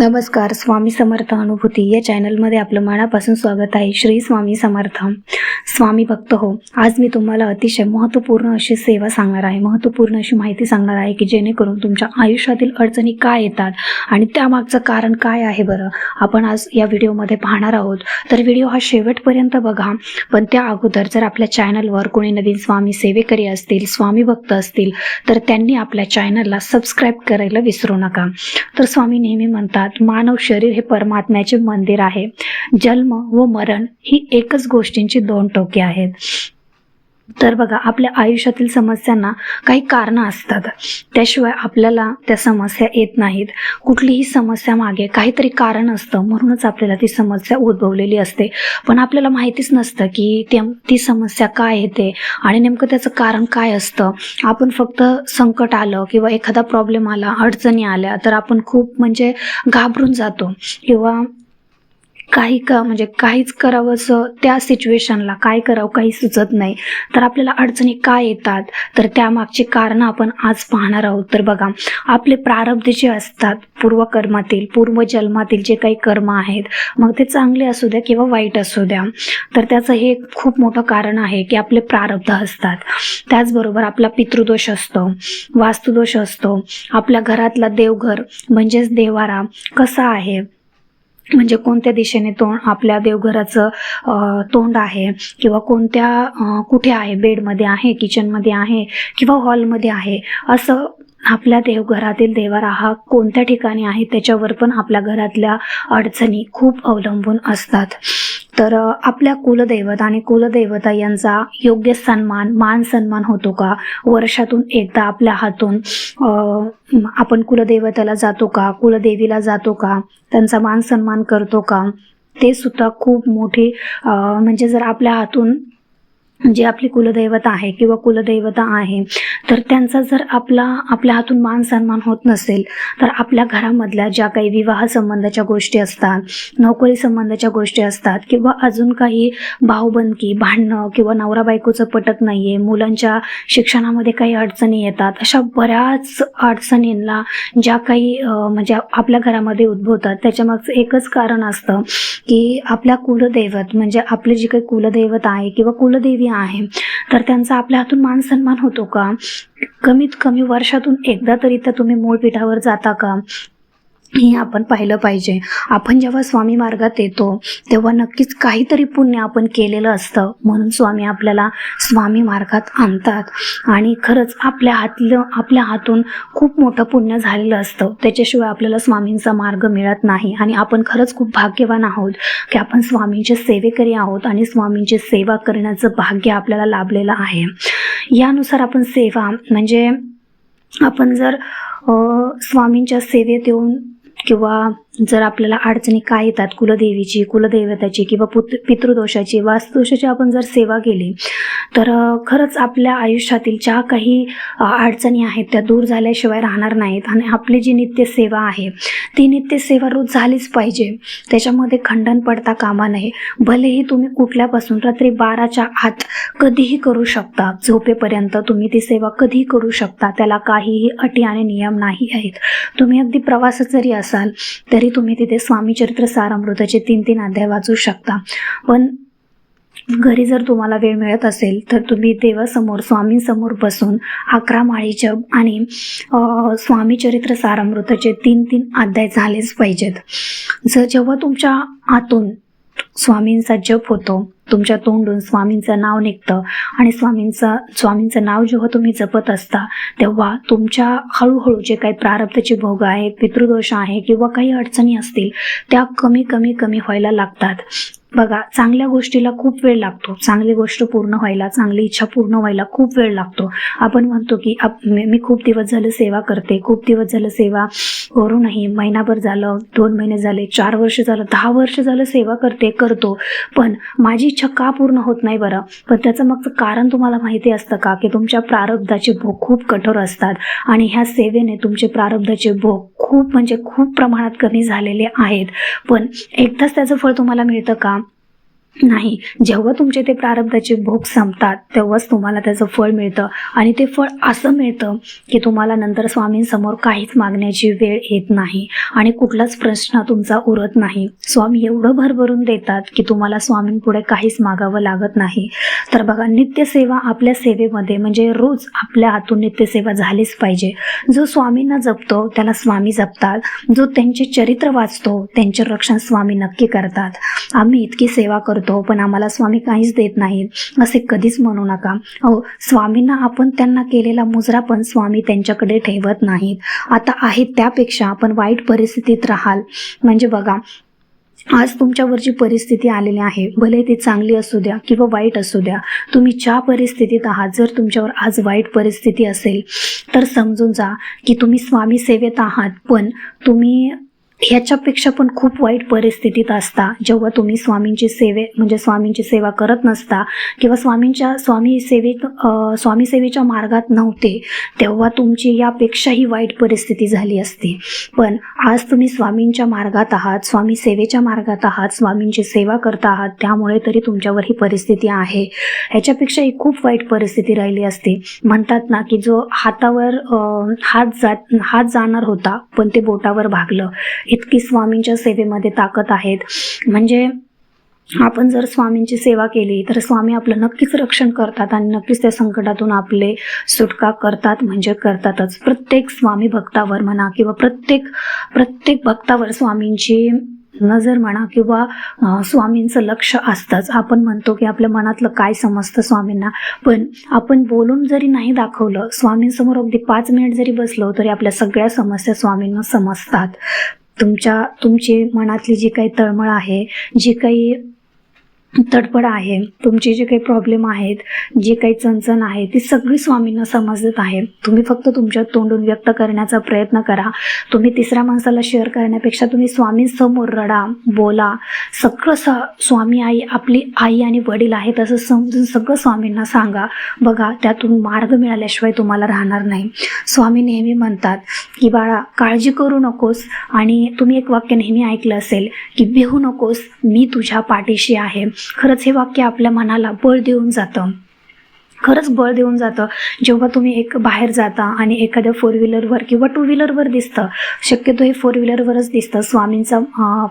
नमस्कार स्वामी समर्थ अनुभूती. या चॅनलमध्ये आपलं मनापासून स्वागत आहे. श्री स्वामी समर्थ. स्वामी भक्त हो. आज मी तुम्हाला अतिशय महत्त्वपूर्ण अशी सेवा सांगणार आहे. महत्त्वपूर्ण अशी माहिती सांगणार आहे की जेणेकरून तुमच्या आयुष्यातील अडचणी काय येतात आणि त्यामागचं कारण काय आहे बरं? आपण आज या व्हिडिओमध्ये पाहणार आहोत. तर व्हिडिओ हा शेवटपर्यंत बघा. पण त्या अगोदर जर आपल्या चॅनलवर कोणी नवीन स्वामी सेवेकरी असतील स्वामी भक्त असतील तर त्यांनी आपल्या चॅनलला सबस्क्राईब करायला विसरू नका. तर स्वामी नेहमी म्हणतात मानव शरीर हे परमात्म्याचे मंदिर आहे. जन्म व मरण ही एकच गोष्टींची दोन टोके आहेत. तर बघा आपल्या आयुष्यातील समस्यांना काही कारणं असतात. त्याशिवाय आपल्याला त्या समस्या येत नाहीत. कुठलीही समस्या मागे काहीतरी कारण असतं म्हणूनच आपल्याला ती समस्या उद्भवलेली असते. पण आपल्याला माहितीच नसतं की त्या ती समस्या काय येते आणि नेमकं त्याचं कारण काय असतं. आपण फक्त संकट आलं किंवा एखादा प्रॉब्लेम आला अडचणी आल्या तर आपण खूप म्हणजे घाबरून जातो. किंवा काही का म्हणजे काहीच करावं असं त्या सिच्युएशनला काय करावं काही सुचत नाही. तर आपल्याला अडचणी काय येतात? तर त्यामागची कारणं आपण आज पाहणार आहोत. तर बघा आपले प्रारब्ध जे असतात पूर्वकर्मातील पूर्वजन्मातील जे काही कर्म आहेत मग ते चांगले असू द्या किंवा वाईट असू द्या. तर त्याचं हे खूप मोठं कारण आहे की आपले प्रारब्ध असतात. त्याचबरोबर आपला पितृदोष असतो वास्तुदोष असतो आपल्या घरातला देवघर म्हणजेच देवारा कसा आहे? म्हणजे कोणत्या दिशेने तोंड आपल्या देवघराचं तोंड आहे किंवा कोणत्या कुठे आहे बेडमध्ये आहे किचनमध्ये आहे किंवा हॉलमध्ये आहे असं आपल्या देवघरातील देवारा हा कोणत्या ठिकाणी आहे त्याच्यावर पण आपल्या घरातल्या अडचणी खूप अवलंबून असतात. तर आपल्या कुलदैवत आणि कुलदैवता यांचा योग्य सन्मान मान सन्मान होतो का? वर्षातून एकदा आपल्या हातून आपण कुलदैवताला जातो का? कुलदेवीला जातो का? त्यांचा मान सन्मान करतो का? ते सुद्धा खूप मोठी म्हणजे जर आपल्या हातून जे आपली कुलदैवत आहे किंवा कुलदैवता आहे तर त्यांचा जर आपला आपल्या हातून मान सन्मान होत नसेल तर आपल्या घरामधल्या ज्या काही विवाह संबंधाच्या गोष्टी असतात नोकरी संबंधाच्या गोष्टी असतात किंवा अजून काही भाऊबंदकी भांडणं किंवा नवरा बायकोचं पटत नाही आहे मुलांच्या शिक्षणामध्ये काही अडचणी येतात अशा बऱ्याच अडचणींना ज्या काही म्हणजे आपल्या घरामध्ये उद्भवतात त्याच्यामागचं एकच कारण असतं की आपल्या कुलदैवत म्हणजे आपले जे काही कुलदैवत आहे किंवा कुलदेवी आहे. तर त्यांचा आपल्या हातून मान सन्मान होतो का? कमीत कमी वर्षातून एकदा तरी तर तुम्ही मूळ पीठावर जाता का? हे आपण पाहिलं पाहिजे. आपण जेव्हा स्वामी मार्गात येतो तेव्हा नक्कीच काहीतरी पुण्य आपण केलेलं असतं. म्हणून स्वामी आपल्याला स्वामी मार्गात आणतात. आणि खरंच आपल्या हातलं आपल्या हातून खूप मोठं पुण्य झालेलं असतं. त्याच्याशिवाय आपल्याला स्वामींचा मार्ग मिळत नाही. आणि आपण खरंच खूप भाग्यवान आहोत की आपण स्वामींचे सेवेकरी आहोत आणि स्वामींची सेवा करण्याचं भाग्य आपल्याला लाभलेलं आहे. यानुसार आपण सेवा म्हणजे आपण जर स्वामींच्या सेवेत येऊन किंवा जर आपल्याला अडचणी काय येतात कुलदेवीची कुलदेवताची किंवा पुत पितृदोषाची वास्तुदोषाची आपण जर सेवा केली तर खरंच आपल्या आयुष्यातील ज्या काही अडचणी आहेत त्या दूर झाल्याशिवाय राहणार नाहीत आणि आपली जी नित्यसेवा आहे ती नित्यसेवा रोज झालीच पाहिजे. त्याच्यामध्ये खंडन पडता कामा नये. भलेही तुम्ही कुठल्यापासून रात्री बाराच्या आत कधीही करू शकता झोपेपर्यंत तुम्ही ती सेवा कधीही करू शकता त्याला काहीही अटी आणि नियम नाही आहेत. तुम्ही अगदी प्रवासात जरी असाल तरी तुम्ही तिथे स्वामी चरित्र सारामृताचे तीन तीन अध्याय वाचू शकता. पण घरी जर तुम्हाला वेळ मिळत असेल तर तुम्ही देवासमोर स्वामींसमोर बसून अकरा माळी आणि स्वामी चरित्र सारामृताचे तीन तीन अध्याय झालेच पाहिजेत. जर जेव्हा तुमच्या आतून स्वामींचा जप होतो. तुमच्या तोंडून स्वामींचं नाव निघतं. आणि स्वामींचं स्वामींचं नाव जेव्हा तुम्ही जपत असता तेव्हा तुमच्या हळूहळू जे काही प्रारब्धाचे भोग आहेत पितृदोष आहे किंवा काही अडचणी असतील त्या कमी कमी कमी व्हायला लागतात. बघा चांगल्या गोष्टीला खूप वेळ लागतो. चांगली गोष्ट पूर्ण व्हायला चांगली इच्छा पूर्ण व्हायला खूप वेळ लागतो. आपण म्हणतो की आप मी खूप दिवस झालं सेवा करते खूप दिवस झालं सेवा करूनही महिनाभर झालं दोन महिने झाले चार वर्ष झालं दहा वर्ष झालं सेवा करते करतो. पण माझी इच्छा का पूर्ण होत नाही बरं? पण त्याचं मगचं कारण तुम्हाला माहिती असतं का? की तुमच्या प्रारब्धाचे भोग खूप कठोर असतात. आणि ह्या सेवेने तुमचे प्रारब्धाचे भोग खूप म्हणजे खूप प्रमाणात कमी झालेले आहेत. पण एकदाच त्याचं फळ तुम्हाला मिळतं का? नाही. जेव्हा तुमचे ते प्रारब्धाचे भोग संपतात तेव्हाच तुम्हाला त्याचं फळ मिळतं. आणि ते फळ असं मिळतं की तुम्हाला नंतर स्वामींसमोर काहीच मागण्याची वेळ येत नाही. आणि कुठलाच प्रश्न तुमचा उरत नाही. स्वामी एवढं भरभरून देतात की तुम्हाला स्वामींपुढे काहीच मागावं लागत नाही. तर बघा नित्यसेवा आपल्या सेवेमध्ये म्हणजे रोज आपल्या हातून नित्यसेवा झालीच पाहिजे. जो स्वामींना जपतो त्याला स्वामी जपतात. जो त्यांचे चरित्र वाचतो त्यांचे रक्षण स्वामी नक्की करतात. आम्ही इतकी सेवा करतो. पण आम्हाला स्वामी काहीच देत नाहीत. असे कधीच म्हणू नका. हो स्वामींना आपण त्यांना केलेला मुजरा पण स्वामी त्यांच्याकडे ठेवत नाहीत. आता आहे त्यापेक्षा आपण वाईट परिस्थितीत राहाल. म्हणजे बघा आज तुमच्यावर जी परिस्थिती आलेली आहे. भले ती चांगली असू द्या किंवा वाईट असू द्या तुम्ही ज्या परिस्थितीत आहात जर तुमच्यावर आज वाईट परिस्थिती असेल तर समजून जा की तुम्ही स्वामी सेवेत आहात पण तुम्ही ह्याच्यापेक्षा पण खूप वाईट परिस्थितीत असता. जेव्हा तुम्ही स्वामींची सेवे म्हणजे स्वामींची सेवा करत नसता किंवा स्वामींच्या स्वामी सेवेत स्वामी सेवेच्या मार्गात नव्हते तेव्हा तुमची यापेक्षाही वाईट परिस्थिती झाली असती. पण आज तुम्ही स्वामींच्या मार्गात आहात स्वामी सेवेच्या मार्गात आहात स्वामींची सेवा करता आहात त्यामुळे तरी तुमच्यावर ही परिस्थिती आहे. ह्याच्यापेक्षाही खूप वाईट परिस्थिती राहिली असती. म्हणतात ना की जो हातावर हात जात हात जाणार होता पण ते बोटावर भागलं. इतकी स्वामींच्या सेवेमध्ये ताकद आहेत. म्हणजे आपण जर स्वामींची सेवा केली तर स्वामी आपलं नक्कीच रक्षण करतात आणि नक्कीच त्या संकटातून आपले सुटका करतात म्हणजे करतातच. प्रत्येक स्वामी भक्तावर म्हणा किंवा प्रत्येक प्रत्येक भक्तावर स्वामींची नजर म्हणा किंवा स्वामींचं लक्ष असतंच. आपण म्हणतो की आपल्या मनातलं काय समजतं स्वामींना? पण आपण बोलून जरी नाही दाखवलं स्वामींसमोर अगदी पाच मिनिट जरी बसलो तरी आपल्या सगळ्या समस्या स्वामींना समजतात. तुमच्या तुमची मनातली जी काही तळमळ आहे जी काही तडफड आहे. तुमचे जे काही प्रॉब्लेम आहेत जे काही चणचण आहे ती सगळी स्वामींना समजत आहे. तुम्ही फक्त तुमच्या तोंडून व्यक्त करण्याचा प्रयत्न करा. तुम्ही तिसऱ्या माणसाला शेअर करण्यापेक्षा तुम्ही स्वामींसमोर रडा बोला. सगळं स स्वामी आई आपली आई आणि वडील आहेत असं समजून सगळं स्वामींना सांगा. बघा त्यातून मार्ग मिळाल्याशिवाय तुम्हाला राहणार नाही. स्वामी नेहमी म्हणतात की बाळा काळजी करू नकोस आणि तुम्ही एक वाक्य नेहमी ऐकलं असेल की भिवू नकोस मी तुझ्या पाठीशी आहे. खरंच हे वाक्य आपल्या मनाला बळ देऊन जातं. खरंच बळ देऊन जातं. जेव्हा तुम्ही एक बाहेर जाता आणि एखाद्या फोर व्हीलरवर किंवा टू व्हीलरवर दिसतं शक्यतो हे फोर व्हीलरवरच दिसतं. स्वामींचा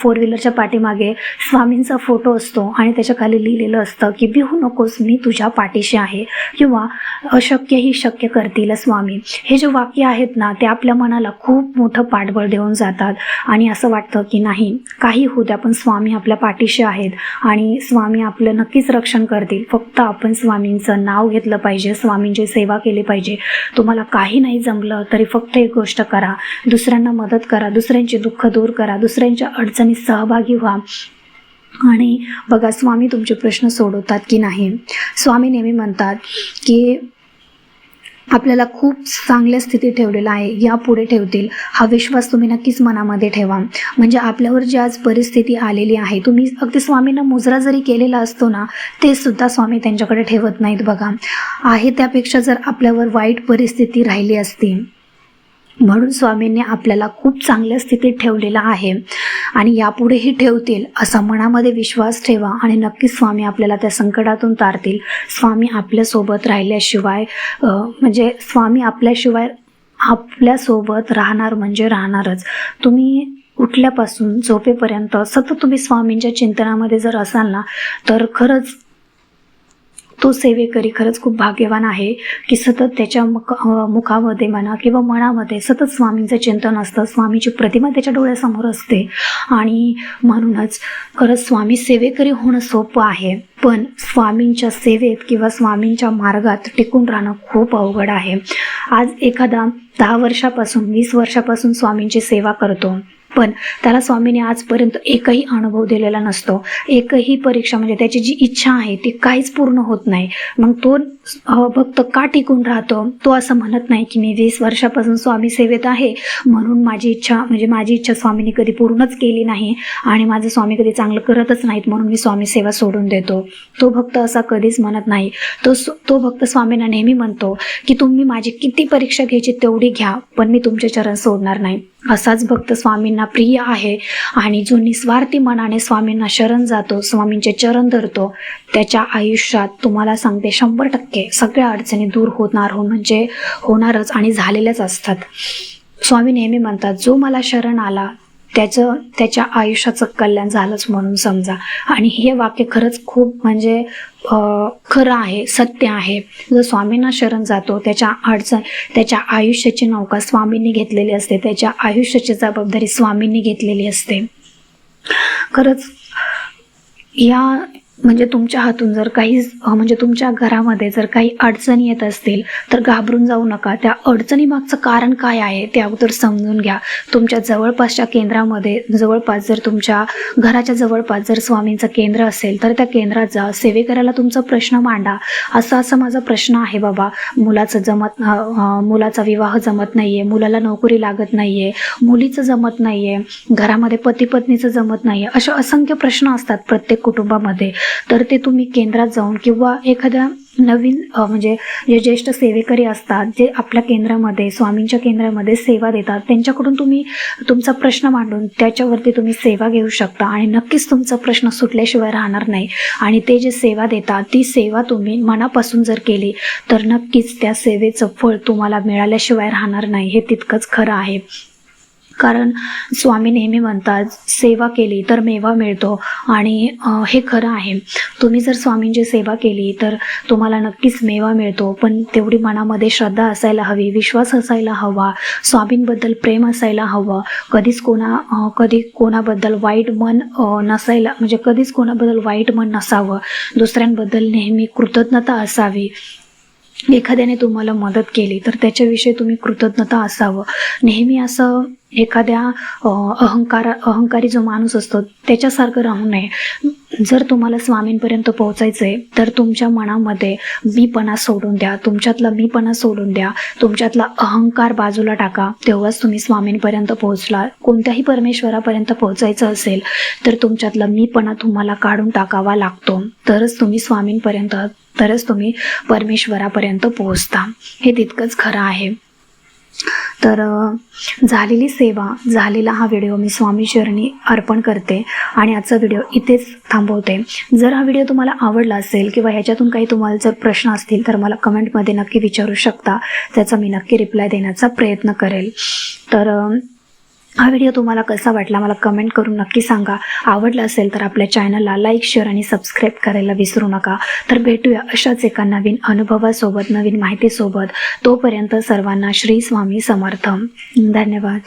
फोर व्हीलरच्या पाठीमागे स्वामींचा फोटो असतो आणि त्याच्याखाली लिहिलेलं असतं की बिहू नकोस मी तुझ्या पाठीशी आहे किंवा अशक्य ही शक्य करतील स्वामी. हे जे वाक्य आहेत ना ते आपल्या मनाला खूप मोठं पाठबळ देऊन जातात. आणि असं वाटतं की नाही काही होऊ द्या पण स्वामी आपल्या पाठीशी आहेत. आणि स्वामी आपलं नक्कीच रक्षण करतील. फक्त आपण स्वामींचं नाव घेतलं पाहिजे स्वामींची सेवा केली पाहिजे. तुम्हाला काही नाही जमलं तरी फक्त एक गोष्ट करा. दुसऱ्यांना मदत करा दुसऱ्यांची दुःख दूर करा दुसऱ्यांच्या अडचणीत सहभागी व्हा. आणि बघा स्वामी तुमचे प्रश्न सोडवतात की नाही? स्वामी नेहमी म्हणतात की आपल्याला खूप चांगल्या स्थितीत ठेवलेलं आहे. यापुढे ठेवतील. हा विश्वास तुम्ही नक्कीच मनामध्ये ठेवा. म्हणजे आपल्यावर जी आज परिस्थिती आलेली आहे तुम्ही अगदी स्वामींना मुजरा जरी केलेला असतो ना ते सुद्धा स्वामी त्यांच्याकडे ठेवत नाहीत बघा. आहे त्यापेक्षा जर आपल्यावर वाईट परिस्थिती राहिली असती म्हणून स्वामींनी आपल्याला खूप चांगल्या स्थितीत ठेवलेला आहे. आणि यापुढेही ठेवतील असा मनामध्ये विश्वास ठेवा आणि नक्कीच स्वामी आपल्याला त्या संकटातून तारतील. स्वामी आपल्यासोबत राहिल्याशिवाय म्हणजे स्वामी आपल्याशिवाय आपल्यासोबत राहणार म्हणजे राहणारच. तुम्ही उठल्यापासून झोपेपर्यंत सतत तुम्ही स्वामींच्या चिंतनामध्ये जर असाल ना तर खरंच तो सेवेकरी खरंच खूप भाग्यवान आहे की सतत त्याच्या मुख मुखामध्ये म्हणा किंवा मनामध्ये सतत स्वामींचं चिंतन असतं स्वामीची प्रतिमा त्याच्या डोळ्यासमोर असते. आणि म्हणूनच खरंच स्वामी सेवेकरी होणं सोपं आहे पण स्वामींच्या सेवेत किंवा स्वामींच्या मार्गात टिकून राहणं खूप अवघड आहे. आज एखादा दहा वर्षापासून वीस वर्षापासून स्वामींची सेवा करतो. पण त्याला स्वामीने आजपर्यंत एकही अनुभव दिलेला नसतो. एकही परीक्षा म्हणजे त्याची जी इच्छा आहे ती काहीच पूर्ण होत नाही. मग तो भक्त का टिकून राहतो? तो असं म्हणत नाही की मी वीस वर्षापासून स्वामी सेवेत आहे. म्हणून माझी इच्छा म्हणजे माझी इच्छा स्वामीने कधी पूर्णच केली नाही आणि माझं स्वामी कधी चांगलं करतच नाहीत म्हणून मी स्वामी सेवा सोडून देतो. तो भक्त असा कधीच म्हणत नाही. तो तो भक्त स्वामींना नेहमी म्हणतो की तुम्ही माझी किती परीक्षा घ्यायची तेवढी घ्या पण मी तुमचे चरण सोडणार नाही. असाच भक्त स्वामींना प्रिय आहे. आणि जो निस्वार्थी मनाने स्वामींना शरण जातो स्वामींचे चरण धरतो त्याच्या आयुष्यात तुम्हाला सांगते शंभर टक्के सगळ्या अडचणी दूर होणार हो म्हणजे होणारच आणि झालेल्याच असतात. स्वामी नेहमी म्हणतात जो मला शरण आला त्याचं त्याच्या आयुष्याचं कल्याण झालंच म्हणून समजा. आणि हे वाक्य खरंच खूप म्हणजे खरं आहे सत्य आहे. जो स्वामींना शरण जातो त्याच्या अडचण त्याच्या आयुष्याची नौका स्वामींनी घेतलेली असते. त्याच्या आयुष्याची जबाबदारी स्वामींनी घेतलेली असते. खरंच या म्हणजे तुमच्या हातून जर काही म्हणजे तुमच्या घरामध्ये जर काही अडचणी येत असतील तर घाबरून जाऊ नका. त्या अडचणीमागचं कारण काय आहे ते अगोदर समजून घ्या. तुमच्या जवळपासच्या केंद्रामध्ये जवळपास जर तुमच्या घराच्या जवळपास जर स्वामींचं केंद्र असेल तर त्या केंद्रात जा. सेवेकराला तुमचा प्रश्न मांडा. असं असं माझा प्रश्न आहे बाबा. मुलाचं जमत मुलाचा विवाह जमत नाहीये मुलाला नोकरी लागत नाहीये मुलीचं जमत नाहीये घरामध्ये पती पत्नीचं जमत नाहीये असे असंख्य प्रश्न असतात प्रत्येक कुटुंबामध्ये. तर ते तुम्ही केंद्रात जाऊन किंवा एखाद्या नवीन म्हणजे जे ज्येष्ठ सेवेकरी असतात जे आपल्या केंद्रामध्ये स्वामींच्या केंद्रामध्ये सेवा देतात त्यांच्याकडून तुम्ही तुमचा प्रश्न मांडून त्याच्यावरती तुम्ही सेवा घेऊ शकता आणि नक्कीच तुमचा प्रश्न सुटल्याशिवाय राहणार नाही. आणि ते जे सेवा देतात ती सेवा तुम्ही मनापासून जर केली तर नक्कीच त्या सेवेचं फळ तुम्हाला मिळाल्याशिवाय राहणार नाही हे तितकंच खरं आहे. कारण स्वामी नेहमी म्हणतात सेवा केली तर मेवा मिळतो. आणि हे खरं आहे. तुम्ही जर स्वामींची सेवा केली तर तुम्हाला नक्कीच मेवा मिळतो पण तेवढी मनामध्ये श्रद्धा असायला हवी विश्वास असायला हवा स्वामींबद्दल प्रेम असायला हवं. कधीच कोणा कधी कोणाबद्दल वाईट मन नसायला म्हणजे कधीच कोणाबद्दल वाईट मन नसावं. दुसऱ्यांबद्दल नेहमी कृतज्ञता असावी. एखाद्याने तुम्हाला मदत केली तर त्याच्याविषयी तुम्ही कृतज्ञता असावं. नेहमी असं एखाद्या अहंकार अहंकारी जो माणूस असतो त्याच्यासारखं राहू नये. जर तुम्हाला स्वामींपर्यंत पोहोचायचं आहे तर तुमच्या मनामध्ये मीपणा सोडून द्या. तुमच्यातला मीपणा सोडून द्या. तुमच्यातला अहंकार बाजूला टाका. तेव्हाच तुम्ही स्वामींपर्यंत पोहोचला. कोणत्याही परमेश्वरापर्यंत पोहोचायचं असेल तर तुमच्यातला मीपणा तुम्हाला काढून टाकावा लागतो. तरच तुम्ही स्वामींपर्यंत तरच तुम्ही परमेश्वरापर्यंत पोहोचता. हे तितकंच खरं आहे. तर झालेली सेवा झालेला हा व्हिडिओ मी स्वामी शरणी अर्पण करते आणि आजचा व्हिडिओ इथेच थांबवते. जर हा व्हिडिओ तुम्हाला आवडला असेल किंवा ह्याच्यातून काही तुम्हाला जर प्रश्न असतील तर मला कमेंटमध्ये नक्की विचारू शकता. त्याचा मी नक्की रिप्लाय देण्याचा प्रयत्न करेल. तर हा व्हिडिओ तुम्हाला कसा वाटला मला कमेंट करून नक्की सांगा. आवडला असेल तर आपल्या चॅनलला लाईक शेअर आणि सबस्क्राईब करायला विसरू नका. तर भेटूया अशाच एका नवीन अनुभवासोबत नवीन माहितीसोबत. तोपर्यंत सर्वांना श्री स्वामी समर्थ. धन्यवाद.